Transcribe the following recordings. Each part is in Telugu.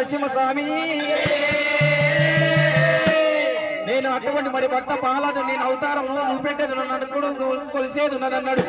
నరసింహస్వామి. నేను అటువంటి మరి భక్త పాలను నేను అవతారం చూపెట్టేది నన్ను కొలిసేది ఉన్నదన్నాడు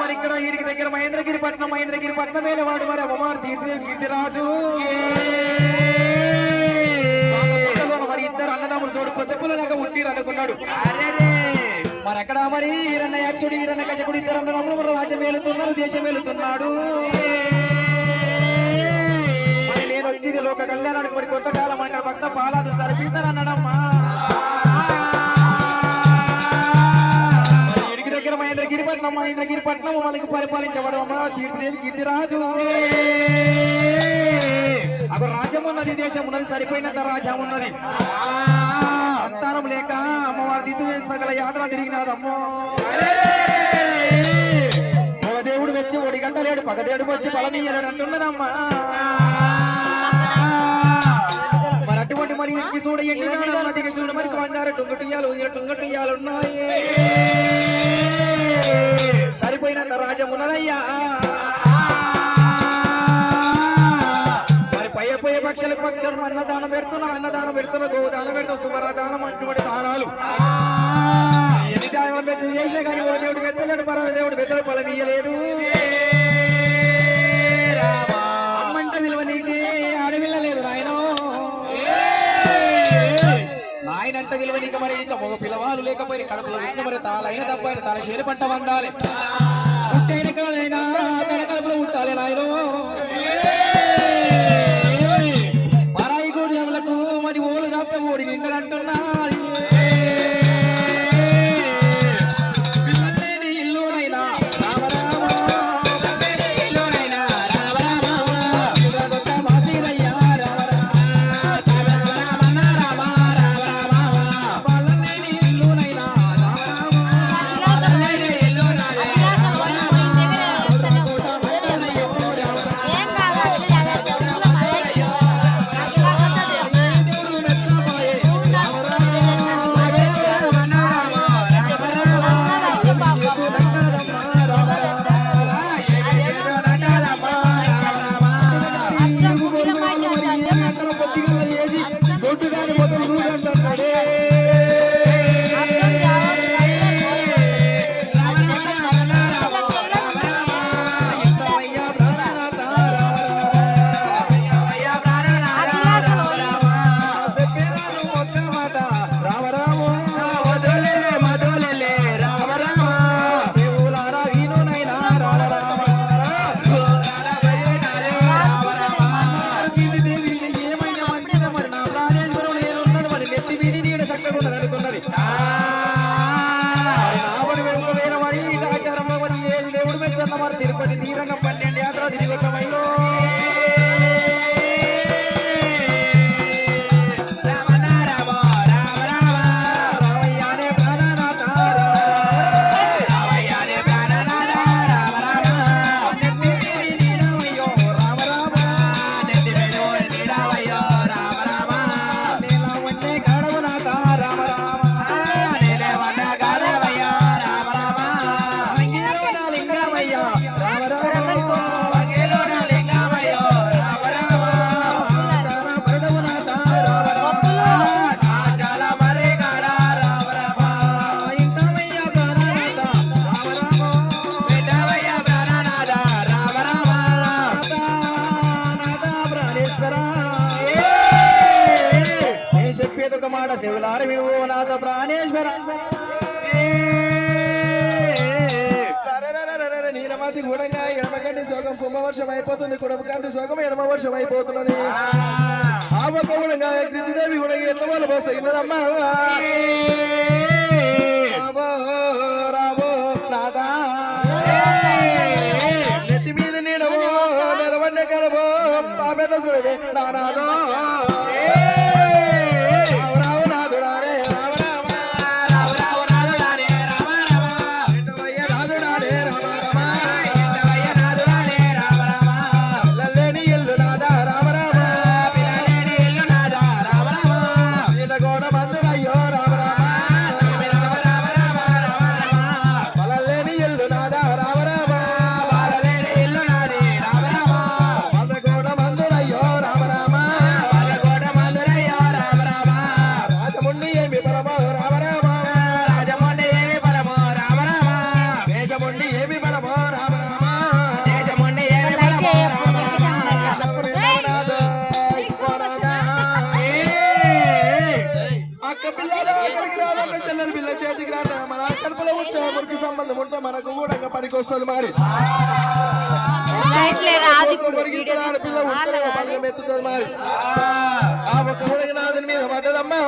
మరి ఇక్కడ వీరికి దగ్గర మహేంద్రగిరి పట్నం మహేంద్రగిరి పట్నం మీద వాడు మరి అమ్మవారు తీర్థదేవి కీర్తిరాజు మరి ఇద్దరు అన్నదమ్ములు చూడు కొత్త పిల్లలాగా ఉట్టిరు అనుకున్నాడు. మరి అక్కడ మరి ఈరన్న యాక్షుడు ఈరన్న కశకుడు ఇద్దరు అన్నదమ్ములు మరి రాజ్యం వెళుతున్నారు దేశం వెళుతున్నాడు మహేంద్రగిరి పట్నం పట్నం వాళ్ళకి పరిపాలించబడు అమ్మ కీర్తిరాజు అక్కడ రాజ్యం ఉన్నది దేశం ఉన్నది సరిపోయినంత రాజ్యం ఉన్నది. అంతారం లేక అమ్మవారి దిద్దు సగల యాత్ర తిరిగినాదమ్మో దేవుడు వచ్చి ఒడి గంట లేడు పగ వచ్చి బలనీయలేడు అంటున్నదమ్మా. మరి అటువంటి మరి ఎక్కి చూడ ఎండి చూడ మరి కొండారు టుంగటియాలు టుంగటియాలు ఉన్నాయి. సరిపోయినంత రాజ్యం ఉన్నదయ్యా. మరి పై పోయే పక్షులకు పక్షులు అన్నదానం పెడుతున్నాం అన్నదానం పెడుతున్నా గోదానం పెడుతున్నాం సుమరదానం అటువంటి దానాలు. ఎన్ని దానం చేసే కానీ ఓ దేవుడు పెద్దలేడు పరమ దేవుడు పెద్దలు ఫలం ఇయ్యలేదు ఎంత విలువ నీకు మరి ఇంకా మగ పిల్లవాళ్ళు లేకపోయి కడుపులో ఉంటే మరి తాళైన తప్పైన తన శేరు పంట వండాలి. పుట్టైన కాదైనా తన కడుపులో ఉంటాలి నాయనో. మాట శివులార విడువు నాథ ప్రాణేశ్వర. నీలమతి గూడంగా ఎడమగండి సోగం కుంభవర్షం అయిపోతుంది కుడమకండి సోగం ఎడమ వర్షం అయిపోతున్నది. ఆ. ఒక్క గూడంగా కృతిదేవి గూడంగా ఎట్ల వాళ్ళు ఇన్నదమ్మా. పనికి వస్తుంది మరి ఎత్తుతుంది మరి ఆ ఒక్క ఉడకి నాదని మీద పడ్డదమ్మా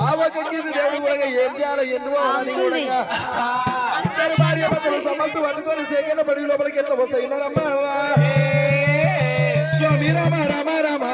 ఆ ఒక్క కింది దేవుడు కూడా ఏం చేయాలి ఎందువో అని కూడా ఇద్దరు భార్య భర్తలు సమస్త పట్టుకొని సేకరణ పడి లోపలికి ఎట్లా వస్తాయి రామ రామ రామ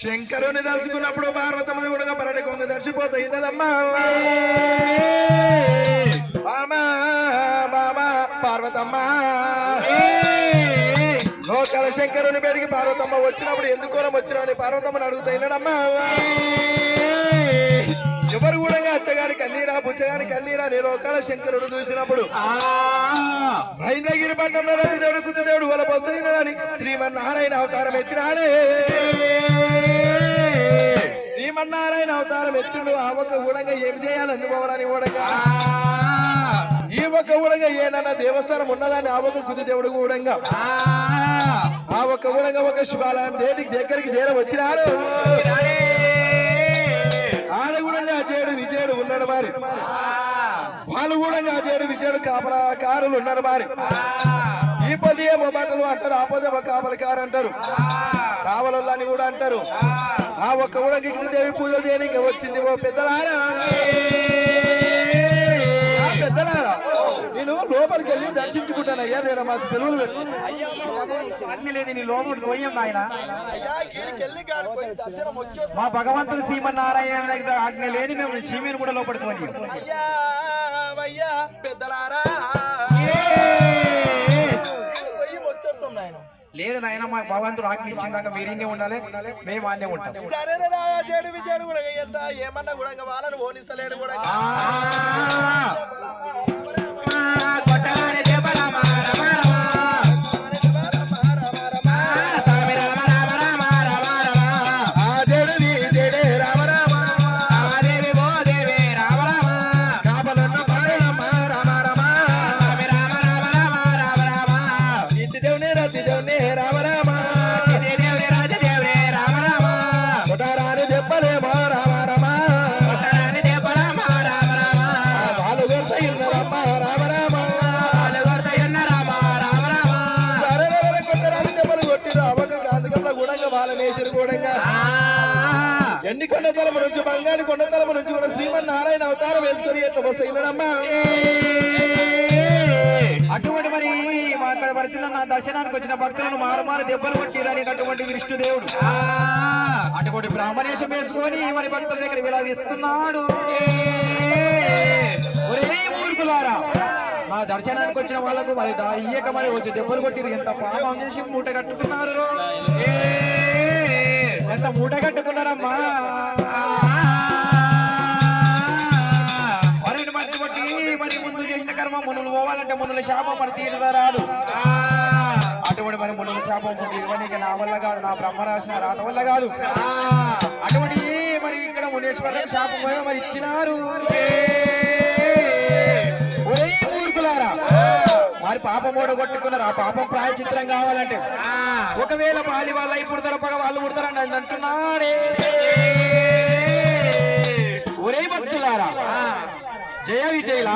శంకరుని తలుచుకున్నప్పుడు పార్వతమ్మని కూడా పరడి కొంగ దర్శిపోతాయి ఇన్నదమ్మా మామా మామా పార్వతమ్మ. లోకల శంకరుని పేరుకి పార్వతమ్మ వచ్చినప్పుడు ఎందుకు వచ్చినామని పార్వతమ్మని అడుగుతా ఇన్నడమ్మా ఎవరు కూడా అచ్చగాని కన్నీరా బుచ్చగాని కన్నీరా నీ లోకాల శంకరుడు చూసినప్పుడు. ఐంద్రగిరి పట్టణంలో దేవుడు కుత్త దేవుడు వాళ్ళ వస్తున్నాడని శ్రీమన్నారాయణ అవతారం ఎత్తినాడే. శ్రీమన్నారాయణ అవతారం ఎత్తుడు ఆ ఒక్క ఊడంగా ఏం చేయాలి అందుకోవాలని ఊడంగా ఈ ఒక్క ఊడంగా ఏనన్నా దేవస్థానం ఉన్నదాన్ని ఆ ఒక్క కుది దేవుడు ఊడంగా ఆ. ఒక్క ఊడంగా ఒక శివాలయం దేనికి దగ్గరికి చేర వచ్చినారు విజయుడు ఉన్నాడు మరి. వాళ్ళు కూడా అజేడు విజయుడు కాపలాకారులు ఉన్నారు మరి. ఈ పది ఏమో బట్టలు అంటారు ఆ పది కాపలకారు అంటారు. కావలని కూడా అంటారు. ఆ ఒక్క కూడా దేవి పూజలు చేయడానికి వచ్చింది ఓ పెద్దలారా. పెద్దలారా? నేను లోపలికి వెళ్ళి దర్శించుకుంటాను అయ్యా నేను మాకు సెలవులు పెట్టు అగ్ని లేదు నీ లోపలికి పోయాం నాయన మా భగవంతుడు శ్రీమన్నారాయణ దగ్గర ఆజ్ఞ లేని మేము సీమేను కూడా లోపలికి పోనీయం. పెద్దలారా. లేదు నాయన మా భగవంతుడు ఆజ్ఞ ఇచ్చిందాక మీరు ఇన్నే ఉండాలి మేము ఆన్నే ఉంటాం. ఏమన్నా కూడా వాళ్ళని ఓనిస్తలేడు కూడా. ఎన్ని నుంచి బంగారు కొండ తలము నుంచి కూడా శ్రీమన్నారాయణ అవతారం వేసుకొని ఎట్లా అటువంటి మరి మా అక్కడ పరిచిన నా దర్శనానికి వచ్చిన భక్తులను మారుమారు దెబ్బలు కొట్టిరని అటువంటి విష్ణుదేవుడు అటువంటి బ్రాహ్మణేశం వేసుకొని మరి భక్తుల దగ్గర విలాగిస్తున్నాడు ఒరే మూర్ఖులారా మా దర్శనానికి వచ్చిన వాళ్ళకు మరి ఇయ్యక మరి వచ్చి దెబ్బలు కొట్టిరు. ఎంత పాపం చేసి మూట కట్టుకున్నారు. ఎంత మూట కట్టుకున్నారమ్మా. మునులు పోవాలంటే మునుల శాపం మరి తీరుగా అటువంటి మరి మునుల శాపం తీరవనికి నా వల్ల కాదు నా బ్రహ్మ రాసిన రాత వల్ల కాదు. అటువంటి మరి ఇక్కడ మునేశ్వర శాపం మరి ఇచ్చినారు. ఒరే మూర్ఖులారా మరి పాపం మూడ కొట్టుకున్నారు ఆ పాపం ప్రాయచిత్రం కావాలంటే. ఒకవేళ పాలి వాళ్ళ ఇప్పుడు తరపగా వాళ్ళు పుడతారని అంటున్నాడే. జయ విజయలా?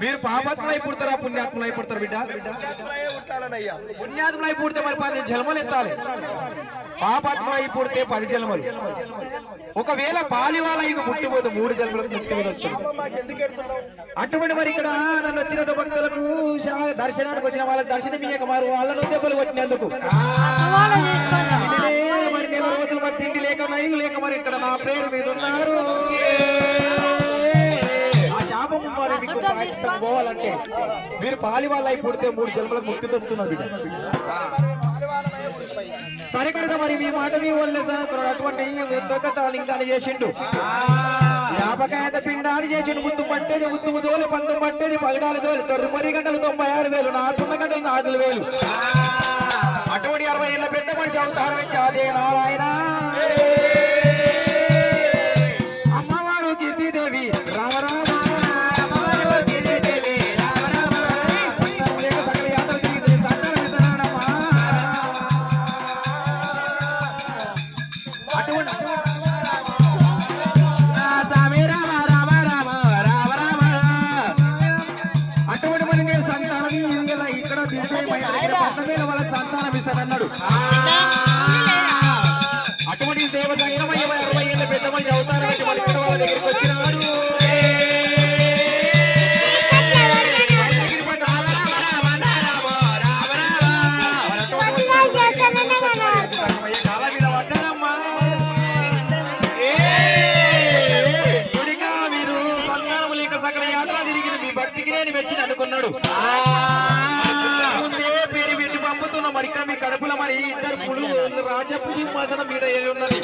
మీరు పాపాత్మలై పుడతారా? పుణ్యాత్మలై పుడతారు బిడ్డ? పుణ్యాత్మలై పుడితే మరి పది జన్మలు ఎత్తాలి. పాపాత్మలై పుడితే పది జన్మలు ఒకవేళ పాలివాలయ్య పుట్టిపోతే మూడు జన్మలకు ముక్తి అటువంటి మరి ఇక్కడ నన్ను వచ్చిన భక్తులకు దర్శనానికి వచ్చిన వాళ్ళకి దర్శనం ఇయ్యక మారు. వాళ్ళను దెబ్బలు కొట్టినందుకు. మరి మరి తిండి లేక నైలు లేక మరి ఇక్కడ నా పేరు మీద ఉన్నారు. మరి పోవాలంటే మీరు పాలి వాళ్ళ పుడితే మూడు జన్మలకు ముక్తి దొరుకుతున్నది. సరే కనుక మరి మీ మాట మీ వల్లే సార్. అటువంటి లింగాన్ని చేసిండు. జ్ఞాపకాయత పిండాన్ని చేసిండు. ముత్తు పట్టేది ముత్తు తోలి పంతం పట్టేది పగడాలు తోలి తొమ్మిది గంటలు తొంభై ఆరు వేలు నా తొమ్మిది గంటలు నాలుగు వేలు. అటువంటి అరవై ఏళ్ళ పెద్ద మనిషి అవతారం ఎత్తి అదే నారాయణ. తిరిగిన నేను మెచ్చిన అనుకున్నాడు. ముందే పేరు పెట్టి పంపుతున్న మరి మీ కడుపుల మరి ఇద్దరు పులు రాజపు సింహాసనం మీద ఉన్నది.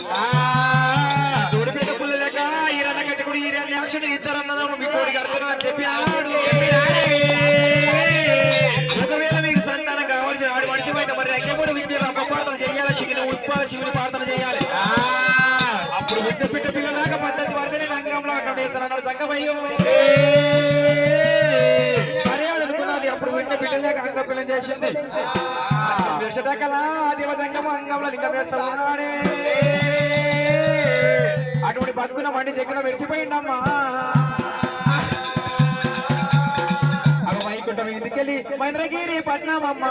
జోడిపేట పుల్లు లేక ఈరన్న కచ్చకుడు ఈరన్యాక్షుడు ఇద్దరు అన్నదమ్ములు మీ కోడికి అర్థం అని చెప్పినాడు ఒకవేళ మీకు సంతానం కావాల్సిన ఆడి మనిషి బయట మరి రెక్కపూడి విద్యలు అపపార్థన చేయాలి శివుని ఉత్పాద శివుని ప్రార్థన చేయాలి. అప్పుడు విద్య పిట్ట పిల్లలాగా పద్ధతి వరకనే రంగంలో అక్కడ వేస్తారన్నాడు సంగమయ్యో. అంగపిల్లం చేసింది. విషటకలా దేవ అంగంలో లింగం వేస్తా ఉన్నాడే. అటువంటి బతుకున్న మండి చెక్కున విడిచిపోయిందమ్మా అవి వైకుంఠం ఇంటికెళ్ళి మహేంద్రగిరి పట్నం అమ్మ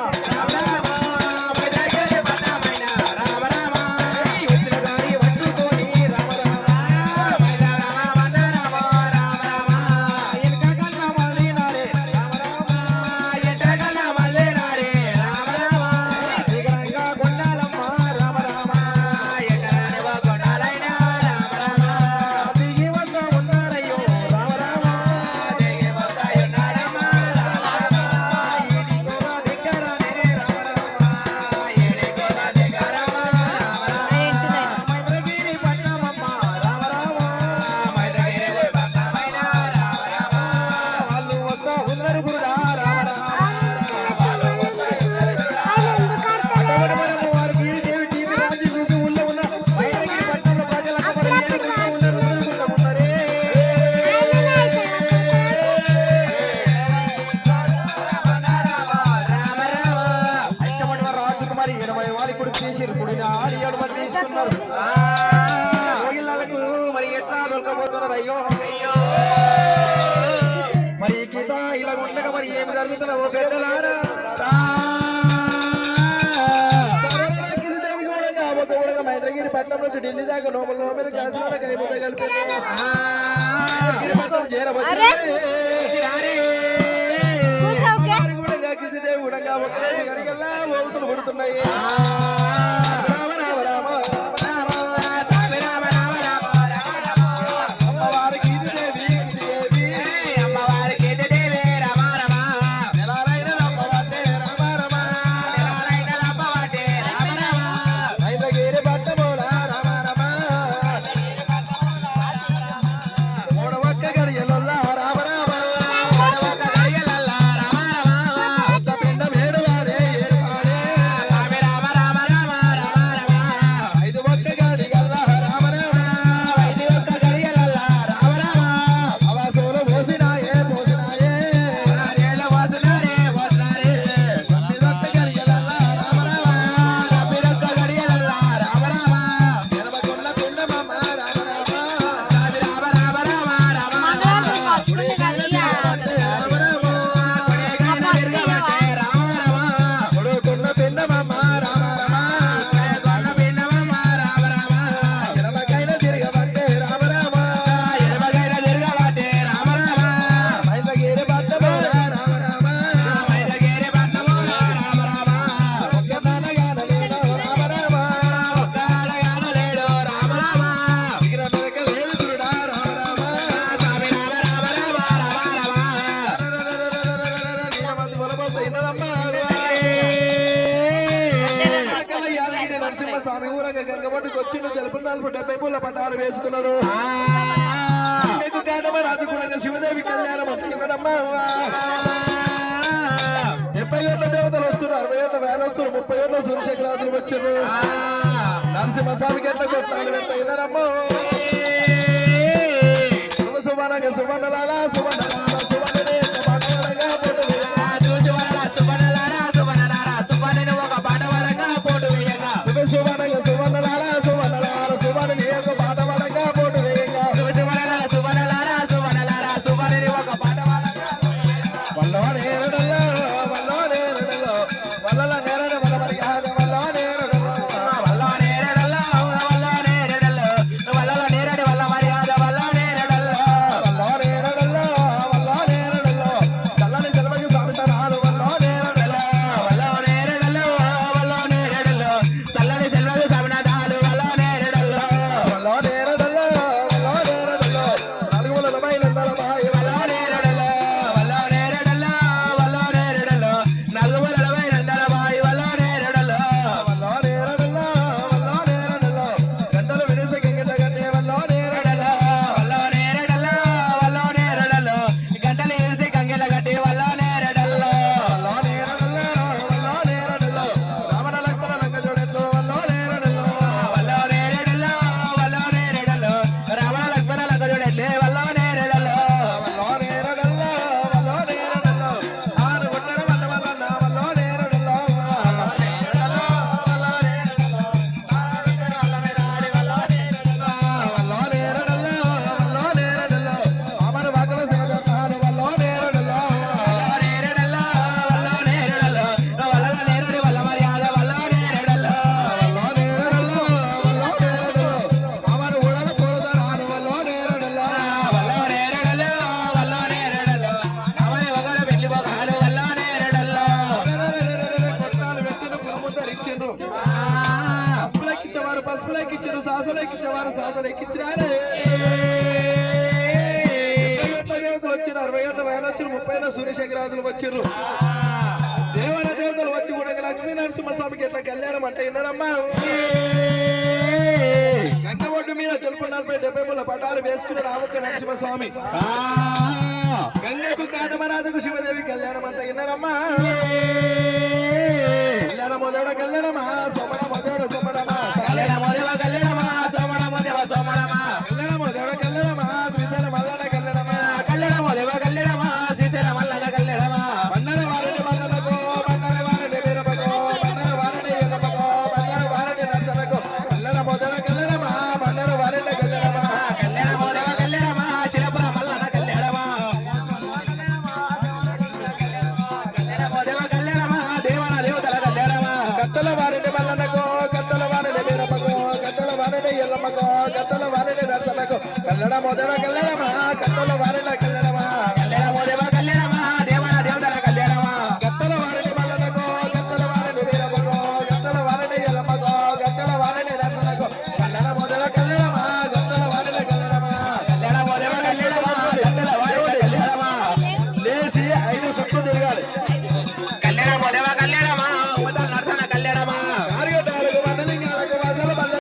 రోగిళ్ళకు మరి ఎట్లా దొరకబోతున్నారు? అయ్యో. అయ్యో. మరి గీత ఇలా ఉండగా మరి ఏమి జరుగుతున్నా ఓ పెద్దలారా. మైత్రగిరి పట్నం నుంచి ఢిల్లీ దాకా నోములు నోమిరు కాసిన కైపోతే కలిపి కూర్చోకే కూడా కిందిదే కూడా ఒక్కడే గడిగల్లా వంశలు పుడుతున్నాయి ఒడ్డుకు వచ్చిండు తెలుపు నలుపు డెబ్బై పూల పట్టాలు వేసుకున్నాడు. మీకు కారణమైన అదుకున్న శివదేవి కళ్యాణం అంటున్నాడమ్మా డెబ్బై ఏళ్ళ దేవతలు వస్తున్నారు అరవై ఏళ్ళ వేల వస్తున్నారు ముప్పై ఏళ్ళ సూర్యశేఖరాజులు వచ్చారు. నరసింహస్వామి గంట కొట్టాలు వెంటయ్యారమ్మా శుభ శుభనగ శుభనలాల శుభనలాల వచ్చిన సూర్యశంకరాజులు ఏళ్ళ వచ్చిర్రు. దేవన దేవతలు వచ్చి కూడా లక్ష్మీ నరసింహస్వామికి ఎట్లా కళ్యాణం అంటే విన్నారమ్మా? గంగ ఒడ్డు మీద తెలుపు నలభై డెబ్బై మూల పటాలు వేసుకున్న రామక్క నరసింహస్వామి. గంగకు కాటమరాజుకు శివదేవి కళ్యాణం అంటే విన్నారమ్మా? కళ్యాణ మొదడ కళ్యాణమా? సోమణ మొదడ సోమణమా కళ్యాణ మొదడ వారిని ఎల్లమ్మకో కత్తల వారిని నర్సనకో కళ్యాణ